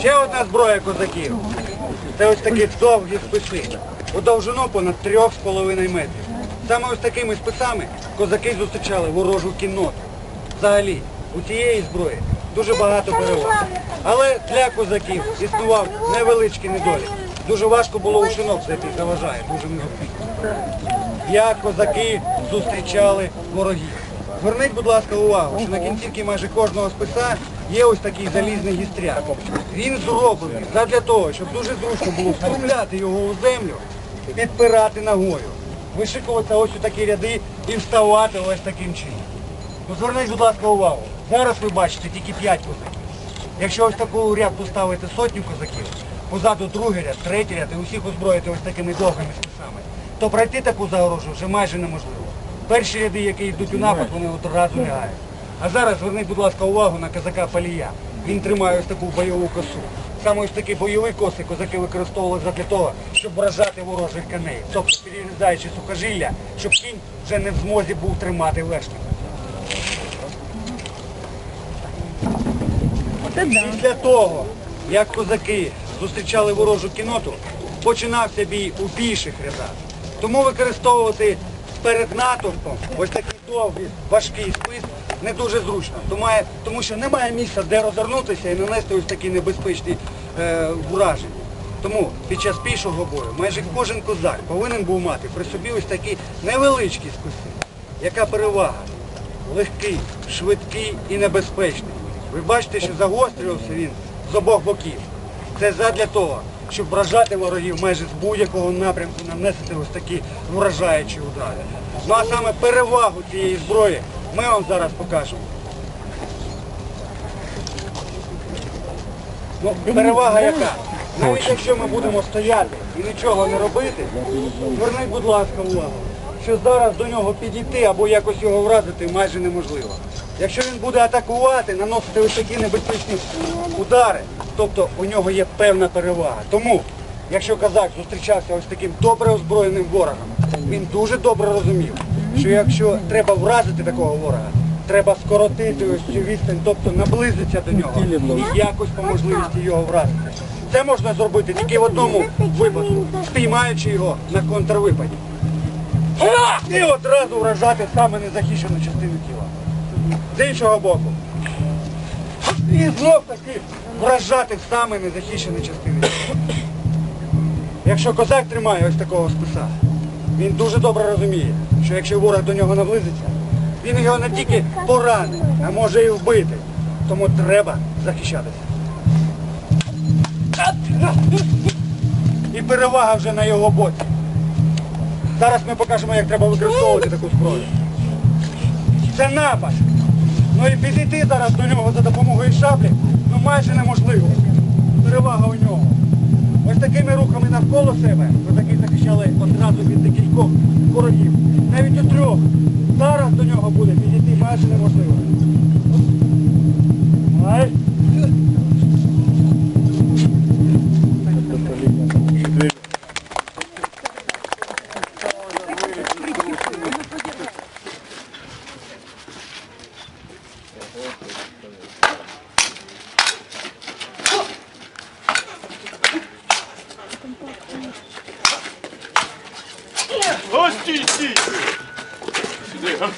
Ще одна зброя козаків. Це ось такі довгі списи. У довжину понад 3,5 метрів. Саме ось такими списами козаки зустрічали ворожу кінноту. Взагалі, у цієї зброї дуже багато переваг. Але для козаків існував невеличкий недолік. Дуже важко було у шинок зайти, заважає, дуже незручно. Як козаки зустрічали ворогів. Зверніть, будь ласка, увагу, що на кінцівці майже кожного списа є ось такий залізний гістряк. Він зроблений задля того, щоб дуже зручно було встромляти його у землю, підпирати ногою, вишикуватися ось у такі ряди і вставати ось таким чином. Ну, зверніть, будь ласка, увагу. Зараз ви бачите тільки 5 козаків. Якщо ось таку ряд поставити сотню козаків, позаду другий ряд, третій ряд і усіх озброїти ось такими довгими списами, то пройти таку загорожу вже майже неможливо. Перші ряди, які йдуть у напад, вони одразу лягають. А зараз зверніть, будь ласка, увагу на козака Палія. Він тримає ось таку бойову косу. Саме ось такі бойові коси козаки використовували для того, щоб вражати ворожих коней. Тобто перерізаючи сухожилля, щоб кінь вже не в змозі був тримати вершника. Після того, як козаки зустрічали ворожу кіноту, починався бій у більших рядах. Тому використовувати перед натовпом ось такий довгий, важкий спис не дуже зручно. Тому, що немає місця, де розвернутися і нанести ось такі небезпечні е, враження. Тому під час пішого бою майже кожен козак повинен був мати при собі ось такі невеличкі списи. Яка перевага? Легкий, швидкий і небезпечний. Ви бачите, що загострювався він з обох боків. Це задля того, щоб вражати ворогів майже з будь-якого напрямку, нанести ось такі вражаючі удари. Ну а саме перевагу цієї зброї ми вам зараз покажемо. Ну, перевага яка? Навіть якщо ми будемо стояти і нічого не робити, зверніть, будь ласка, увагу, що зараз до нього підійти або якось його вразити майже неможливо. Якщо він буде атакувати, наносити ось такі небезпечні удари, тобто у нього є певна перевага. Тому, якщо козак зустрічався ось таким добре озброєним ворогом, він дуже добре розумів, що якщо треба вразити такого ворога, треба скоротити ось цю відстань, тобто наблизитися до нього і якось по можливості його вразити. Це можна зробити тільки в одному випадку, спіймаючи його на контрвипаді. І одразу вражати саме незахищену частину тіла. З іншого боку. І знов таки вражати саме незахищену частину тіла. Якщо козак тримає ось такого списа, він дуже добре розуміє, що якщо ворог до нього наблизиться, він його не тільки поранить, а може і вбити. Тому треба захищатися. І перевага вже на його боці. Зараз ми покажемо, як треба використовувати таку зброю. Це напад. Ну і підійти зараз до нього за допомогою шаблі ну майже неможливо. Перевага у нього. Ось такими рухами навколо себе козаки захищали одразу від декількох ворогів. Навіть у трьох. Зараз до нього буде підійти майже неможливо. 어찌찌 야!